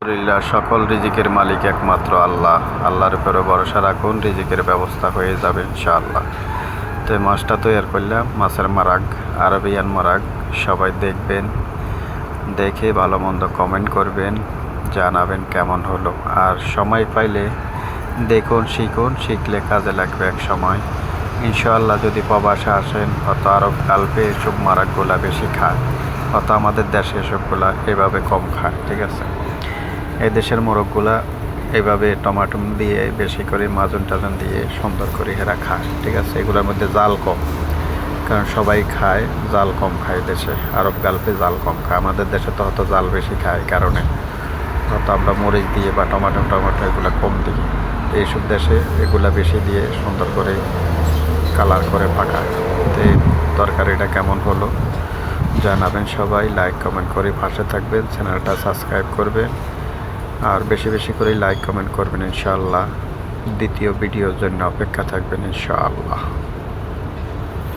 আলহামদুলিল্লাহ, সকল রিজিকের মালিক একমাত্র আল্লাহ। আল্লাহর উপরে ভরসা রাখুন, রিজিকের ব্যবস্থা হয়ে যাবে ইনশাআল্লাহ। তো এই মাছটা তৈরি করলাম, মাছের মারাগ, আরবিয়ান মারাগ, সবাই দেখবেন, দেখে ভালো মন্দ কমেন্ট করবেন, জানাবেন কেমন হলো। আর সময় পাইলে দেখুন, শিখুন, শিখলে কাজে লাগবে এক সময়। ইনশাআল্লাহ যদি প্রবাসে আসেন, অত আরব কালপে এসব মারাকগুলা বেশি খায়, অত আমাদের দেশে এসবগুলা এভাবে কম খায়, ঠিক আছে? এই দেশের মোরগগুলা এভাবে টমাটো দিয়ে বেশি করে মাজুন টাজন দিয়ে সুন্দর করে এরা খায়, ঠিক আছে? এগুলোর মধ্যে জাল কম, কারণ সবাই খায়, জাল কম খায় দেশে। আরব গালফে জাল কম খায়। আমাদের দেশে তো হয়তো জাল বেশি খায় কারণে। হয়তো আমরা মরিচ দিয়ে বা টমাটো টমাটো এগুলো কম দিই। এইসব দেশে এগুলা বেশি দিয়ে সুন্দর করে কালার করে পাকায়। তো এই তরকারিটা কেমন হলো জানাবেন সবাই, লাইক, কমেন্ট করে পাশে থাকবেন, চ্যানেলটা সাবস্ক্রাইব করবেন। আর বেশি বেশি করে লাইক কমেন্ট করবেন ইনশাআল্লাহ। দ্বিতীয় ভিডিওর জন্য অপেক্ষা থাকবেন ইনশাআল্লাহ।